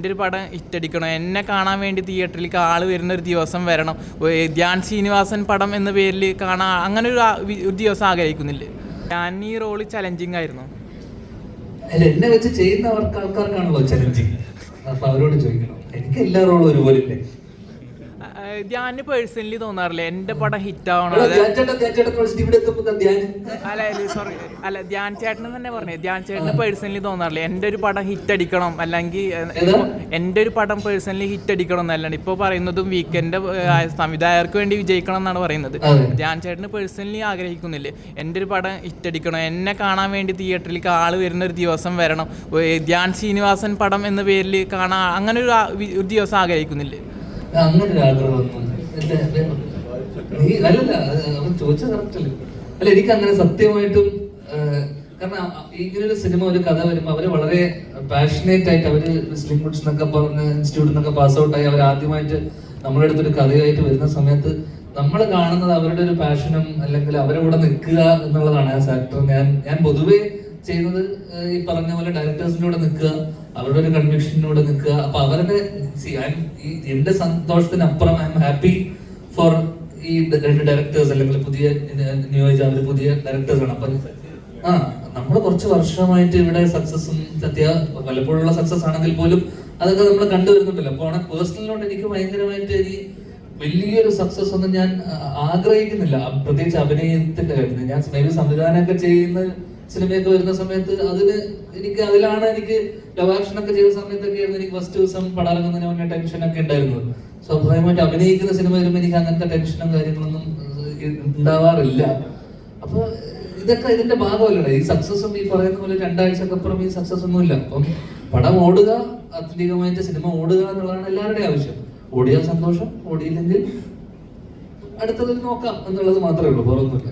എന്റെ ഒരു പടം ഇറ്റടിക്കണം എന്നെ കാണാൻ വേണ്ടി തിയേറ്ററിലേക്ക് ആൾ വരുന്ന ഒരു ദിവസം വരണം. ധ്യാൻ ശ്രീനിവാസൻ പടം എന്ന പേരിൽ കാണാൻ അങ്ങനെ ഒരു ഒരു ദിവസം ആഗ്രഹിക്കുന്നില്ല? ഞാൻ ഈ റോൾ ചലഞ്ചിങ് ആയിരുന്നു. എന്നെ വെച്ച് ചെയ്യുന്നവർക്ക് ആൾക്കാർക്കാണല്ലോ ചലഞ്ചിങ് അപ്പൊ അവരോട് ചോദിക്കണം. എനിക്ക് എല്ലാ റോളും ഒരുപോലെ ധ്യാന് പേഴ്സണലി തോന്നാറില്ല? എന്റെ പടം ഹിറ്റ് ആവണം അല്ല സോറി അല്ല ധ്യാൻ ചേട്ടൻ തന്നെ പറഞ്ഞു. ധ്യാൻ ചേട്ടന് പേഴ്സണലി തോന്നാറില്ല? എന്റെ ഒരു പടം ഹിറ്റ് അടിക്കണം. അല്ലെങ്കിൽ എന്റെ ഒരു പടം പേഴ്സണലി ഹിറ്റ് അടിക്കണം എന്നല്ലാണ്ട്. ഇപ്പൊ പറയുന്നതും വീക്കെൻഡ് സംവിധായകർക്ക് വേണ്ടി വിജയിക്കണം എന്നാണ് പറയുന്നത്. ധ്യാൻ ചേട്ടന് പേഴ്സണലി ആഗ്രഹിക്കുന്നില്ലേ? എന്റെ ഒരു പടം ഹിറ്റ് അടിക്കണം. എന്നെ കാണാൻ വേണ്ടി തിയേറ്ററിൽ ആൾ വരുന്ന ഒരു ദിവസം വരണം. ധ്യാൻ ശ്രീനിവാസൻ പടം എന്ന പേരിൽ കാണാൻ അങ്ങനെ ഒരു ഒരു ദിവസം ആഗ്രഹിക്കുന്നില്ലേ? അങ്ങനെ ഒരു ആഗ്രഹമൊന്നും എന്റെ നീ അല്ലല്ല അവൻ ചോദിച്ച കറക്റ്റ് അല്ല? എനിക്ക് അങ്ങനെ സത്യമായിട്ടും കാരണം ഇങ്ങനൊരു സിനിമ ഒരു കഥ വരുമ്പോൾ അവർ വളരെ പാഷനേറ്റ് ആയിട്ട് അവർ സ്ലിം ഗുഡ്സ് എന്നൊക്കെ പറഞ്ഞ് ഇൻസ്റ്റിറ്റ്യൂട്ടിൽ നിന്നൊക്കെ പാസ് ഔട്ട് ആയി. അവർ ആദ്യമായിട്ട് നമ്മുടെ അടുത്തൊരു കഥയായിട്ട് വരുന്ന സമയത്ത് നമ്മൾ കാണുന്നത് അവരുടെ ഒരു പാഷനും അല്ലെങ്കിൽ അവരുടെ കൂടെ നിൽക്കുക എന്നുള്ളതാണ് ആ ആക്ടർ ഞാൻ ഞാൻ പൊതുവേ ചെയ്യുന്നത് ഈ പറഞ്ഞ പോലെ ഡയറക്ടേഴ്സിനോട് നിൽക്കുക അവരുടെ ഒരു കൺവിക്ഷനിലൂടെ നിൽക്കുക. അപ്പൊ അവരുടെ എന്റെ സന്തോഷത്തിനപ്പുറം ഐ എം ഹാപ്പി ഫോർ ഈ രണ്ട് ഡയറക്ടേഴ്സ് അല്ലെങ്കിൽ പുതിയ നിയോഗിച്ച അവർ പുതിയ ഡയറക്ടേഴ്സ് ആണ്. അപ്പൊ ആ നമ്മൾ കുറച്ച് വർഷമായിട്ട് ഇവിടെ സക്സസും സത്യ പലപ്പോഴുള്ള സക്സസ് ആണെങ്കിൽ പോലും അതൊക്കെ നമ്മൾ കണ്ടുവരുന്നുണ്ടല്ലോ. അപ്പൊ ആണ് പേഴ്സണലിനോട് എനിക്ക് ഭയങ്കരമായിട്ട് ഈ വലിയൊരു സക്സസ് ഒന്നും ഞാൻ ആഗ്രഹിക്കുന്നില്ല. പ്രത്യേകിച്ച് അഭിനയത്തിന്റെ കാര്യത്തിൽ. ഞാൻ സംവിധാനമൊക്കെ ചെയ്യുന്ന സിനിമയൊക്കെ വരുന്ന സമയത്ത് അതിന് എനിക്ക് അതിലാണ് എനിക്ക് ലവാക്ഷൻ ഒക്കെ ചെയ്ത സമയത്തൊക്കെ ആയിരുന്നു എനിക്ക് ഫസ്റ്റ് ദിവസം പടം ഇറങ്ങുന്നതിന് ടെൻഷൻ ഒക്കെ ഉണ്ടായിരുന്നത്. സ്വാഭാവികമായിട്ട് അഭിനയിക്കുന്ന സിനിമ വരുമ്പോൾ എനിക്ക് അങ്ങനത്തെ ടെൻഷനും കാര്യങ്ങളൊന്നും ഉണ്ടാവാറില്ല. അപ്പൊ ഇതൊക്കെ ഇതിന്റെ ഭാഗമല്ലേ ഈ സക്സസും ഈ പറയുന്ന പോലെ രണ്ടാഴ്ചക്ക് അപ്പുറം ഈ സക്സസ് ഒന്നുമില്ല. അപ്പം പടം ഓടുക അത്യധികമായിട്ട് സിനിമ ഓടുക എന്നുള്ളതാണ് എല്ലാവരുടെയും ആവശ്യം. ഓടിയാൽ സന്തോഷം ഓടിയില്ലെങ്കിൽ അടുത്തതിൽ നോക്കാം എന്നുള്ളത് മാത്രമേ ഉള്ളൂ പുറമൊന്നുമില്ല